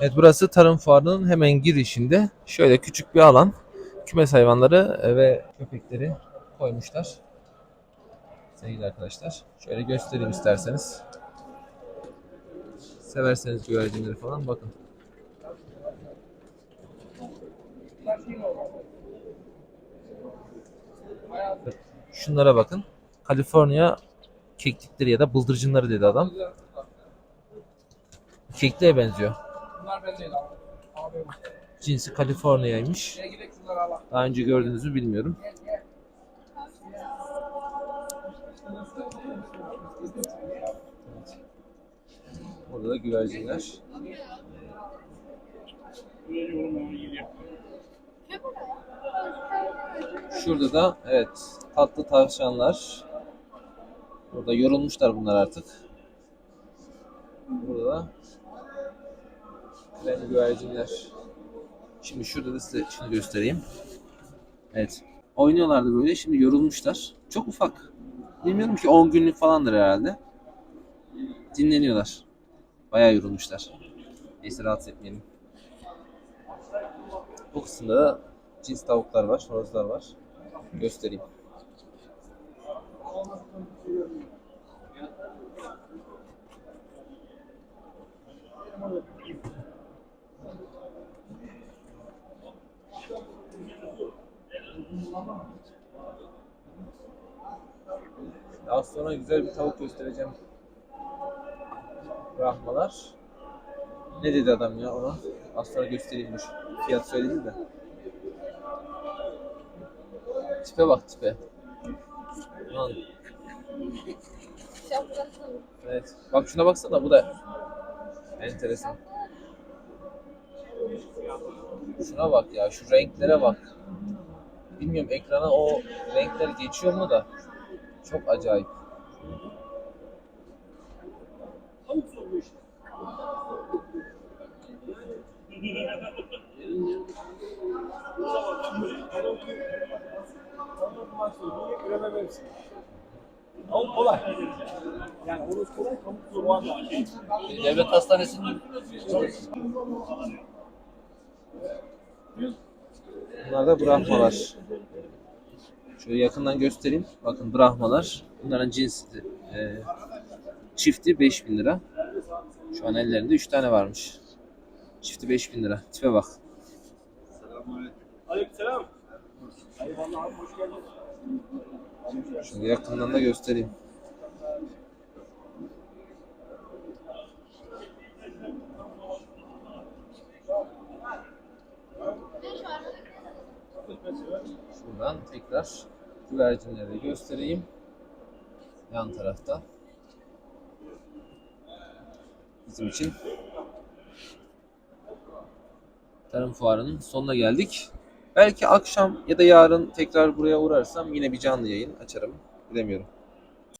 Evet burası tarım fuarının hemen girişinde. Şöyle küçük bir alan. Kümes hayvanları e, ve köpekleri koymuşlar. Sevgili arkadaşlar. Şöyle göstereyim isterseniz. Severseniz güvercinleri falan bakın. Şunlara bakın. Kaliforniya keklikleri ya da bıldırcınları dedi adam. Kekliğe benziyor. Cinsi Kaliforniya'ymış. Daha önce gördünüz mü bilmiyorum. Burada da güvercinler. Şurada da evet tatlı tavşanlar. Burada yorulmuşlar bunlar artık. Burada da krem güvercinler. Şimdi şurada da size şimdi göstereyim. Evet. Oynuyorlardı böyle. Şimdi yorulmuşlar. Çok ufak. Bilmiyorum ki 10 günlük falandır herhalde. Dinleniyorlar. Bayağı yorulmuşlar. Neyse rahatsız etmeyelim. Bu kısımda da cins tavuklar var, horozlar var. Göstereyim. Daha sonra güzel bir tavuk göstereceğim. Rahmalar. Ne dedi adam ya ona? Az sonra göstereyim dur. Fiyat söyledi de. Tipe bak tipe. Lan. Evet. Bak şuna baksana bu da enteresan. Şuna bak ya şu renklere bak. Bilmiyorum ekrana o renkler geçiyor mu da. Çok acayip. Ama kolay. Yani orası kolay, kamu da. Devlet hastanesinin Bunlar da Brahmalar. Şöyle yakından göstereyim. Bakın Brahmalar. Bunların cinsi e, çifti 5000 lira. Şu an ellerinde 3 tane varmış. Çifti 5000 lira. Tipe bak. Aleykümselam. Eyvallah abi, hoş geldin. Şimdi yakından da göstereyim. Şuradan tekrar güvercinleri göstereyim. Yan tarafta. Bizim için tarım fuarının sonuna geldik. Belki akşam ya da yarın tekrar buraya uğrarsam yine bir canlı yayın açarım. Bilemiyorum.